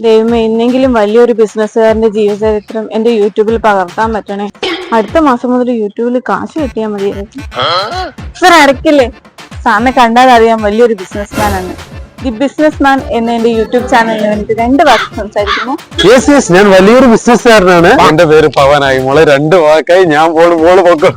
ദൈവമേ ഇന്നെങ്കിലും വലിയൊരു ബിസിനസ്സുകാരന്റെ ജീവചരിത്രം എന്റെ യൂട്യൂബിൽ പകർത്താൻ പറ്റണേ. അടുത്ത മാസം മുതൽ യൂട്യൂബിൽ കാശ് കിട്ടിയാൽ മതിയായിരുന്നു. സാർ അടക്കില്ലേ സാറിനെ കണ്ടാൽ അറിയാം വലിയൊരു ബിസിനസ്മാൻ ആണ് ദി ബിസിനസ് മാൻ എന്ന എന്റെ യൂട്യൂബ് ചാനലിൽ എനിക്ക് രണ്ട് വാക്ക് സംസാരിക്കുന്നു. യെസ് യെസ് ഞാൻ വലിയൊരു ബിസിനസ്സുകാരനാണ് എന്റെ പേര് പവനായി. മോളെ രണ്ട് വാക്കായി ഞാൻ പോൾ പോൾ പൊക്കോ.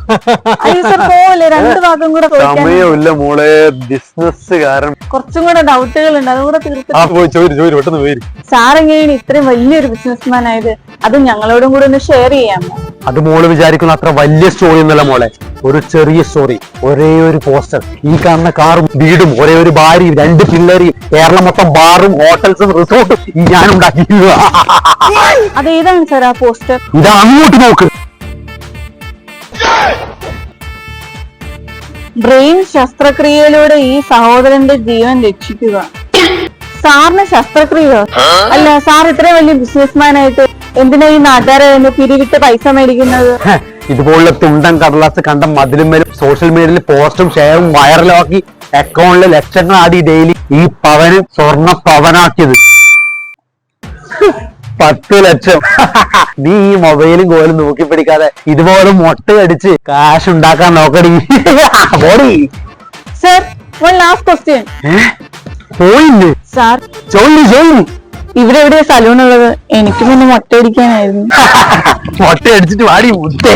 രണ്ട് വാക്കും കൂടെ സമയമില്ല മോളെ ബിസിനസ്സുകാരൻ കുറച്ചും കൂടെ ഡൗട്ടുകൾ ഉണ്ട്. അതുകൂടെ തീർത്ത് സാർ എങ്ങനെയാണ് ഇത്രയും വലിയൊരു ബിസിനസ്മാൻ ആയത്? അത് ഞങ്ങളോടും കൂടെ ഒന്ന് ഷെയർ ചെയ്യാമോ? അത് മോൾ വിചാരിക്കുന്ന അത്ര വലിയ സ്റ്റോറി ഒന്നല്ല മോളെ. ഒരു ചെറിയ സ്റ്റോറി ഒരേ ഒരു പോസ്റ്റർ ഈ കാണുന്ന കാറും വീടും ഒരേ ഒരു ഭാര്യയും രണ്ട് പിള്ളേരെയും കേരളം മൊത്തം ബാറും ഹോട്ടൽസും റിസോർട്ടും ഞാൻ ഉണ്ടാക്കി അതേതാണ് സാർ ആ പോസ്റ്റർ ഇത് അങ്ങോട്ട് നോക്ക്. ബ്രെയിൻ ശസ്ത്രക്രിയയിലൂടെ ഈ സഹോദരന്റെ ജീവൻ രക്ഷിക്കുക. സാറിന് ശസ്ത്രക്രിയ? അല്ല സാർ ഇത്രയും വലിയ ബിസിനസ്മാൻ ആയിട്ട് എന്തിനാ ഈ നാട്ടുകാരെ പിരിവിട്ട് പൈസ മേടിക്കുന്നത്? ഇതുപോലുള്ള തുണ്ടൻ കടലാസ് കണ്ട മതിലുമേലും സോഷ്യൽ മീഡിയയിൽ പോസ്റ്റും ഷെയറും വൈറലാക്കി അക്കൗണ്ടിൽ ലക്ഷങ്ങൾ ആടി ഡെയിലി ഈ പവന് സ്വർണ പവനാക്കിയത്. പത്ത് ലക്ഷം. നീ ഈ മൊബൈലും കോലും നോക്കി പിടിക്കാതെ ഇതുപോലെ മൊട്ടയടിച്ച് കാശ് ഉണ്ടാക്കാൻ നോക്കടി. ഓടി സർ വൺ ലാസ്റ്റ് ക്വസ്റ്റ്യൻ പോയില്ലേ? സാർ ഇവിടെ എവിടെയാ സലൂൺ ഉള്ളത്? എനിക്കും ഒന്ന് മൊട്ടയടിക്കാനായിരുന്നു മൊട്ടയടിച്ചിട്ട് വാടി മുത്തേ